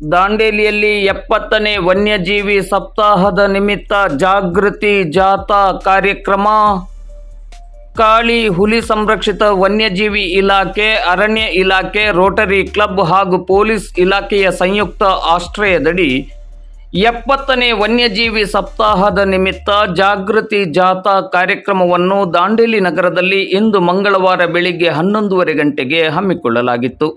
ದಾಂಡೇಲಿಯಲ್ಲಿ ಎಪ್ಪತ್ತನೇ ವನ್ಯಜೀವಿ ಸಪ್ತಾಹದ ನಿಮಿತ್ತ ಜಾಗೃತಿ ಜಾಥಾ ಕಾರ್ಯಕ್ರಮ. ಕಾಳಿ ಹುಲಿ ಸಂರಕ್ಷಿತ ವನ್ಯಜೀವಿ ಇಲಾಖೆ, ಅರಣ್ಯ ಇಲಾಖೆ, ರೋಟರಿ ಕ್ಲಬ್ ಹಾಗೂ ಪೊಲೀಸ್ ಇಲಾಖೆಯ ಸಂಯುಕ್ತ ಆಶ್ರಯದಡಿ ಎಪ್ಪತ್ತನೇ ವನ್ಯಜೀವಿ ಸಪ್ತಾಹದ ನಿಮಿತ್ತ ಜಾಗೃತಿ ಜಾಥಾ ಕಾರ್ಯಕ್ರಮವನ್ನು ದಾಂಡೇಲಿ ನಗರದಲ್ಲಿ ಇಂದು ಮಂಗಳವಾರ ಬೆಳಿಗ್ಗೆ ಹನ್ನೊಂದುವರೆ ಗಂಟೆಗೆ ಹಮ್ಮಿಕೊಳ್ಳಲಾಗಿತ್ತು.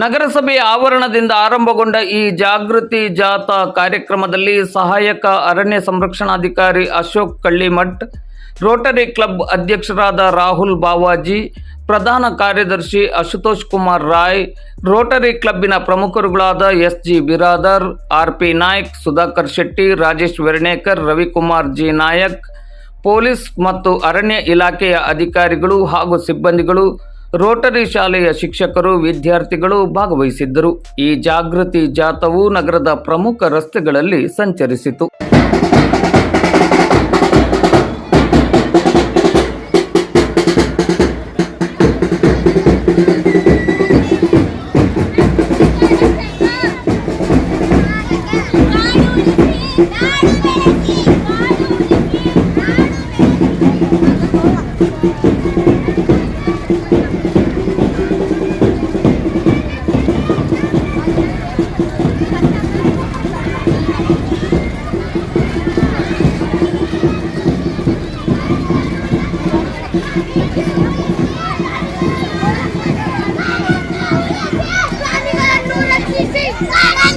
ನಗರಸಭೆಯ ಆವರಣದಿಂದ ಆರಂಭಗೊಂಡ ಈ ಜಾಗೃತಿ ಜಾಥಾ ಕಾರ್ಯಕ್ರಮದಲ್ಲಿ ಸಹಾಯಕ ಅರಣ್ಯ ಸಂರಕ್ಷಣಾಧಿಕಾರಿ ಅಶೋಕ್ ಕಳ್ಳಿಮಠ್, ರೋಟರಿ ಕ್ಲಬ್ ಅಧ್ಯಕ್ಷರಾದ ರಾಹುಲ್ ಬಾವಾಜಿ, ಪ್ರಧಾನ ಕಾರ್ಯದರ್ಶಿ ಅಶುತೋಷ್ ಕುಮಾರ್ ರಾಯ್, ರೋಟರಿ ಕ್ಲಬ್ಬಿನ ಪ್ರಮುಖರುಗಳಾದ S G Biradar R P Naik, Sudhakar Shetty, Rajesh Vernekar, Ravikumar G. Nayak, police ಮತ್ತು ಅರಣ್ಯ ಇಲಾಖೆಯ ಅಧಿಕಾರಿಗಳು ಹಾಗೂ ಸಿಬ್ಬಂದಿಗಳು ರೋಟರಿ ಶಾಲೆಯ ಶಿಕ್ಷಕರು ವಿದ್ಯಾರ್ಥಿಗಳು ಭಾಗವಹಿಸಿದ್ದರು. ಈ ಜಾಗೃತಿ ಜಾಥವು ನಗರದ ಪ್ರಮುಖ ರಸ್ತೆಗಳಲ್ಲಿ ಸಂಚರಿಸಿತು. Para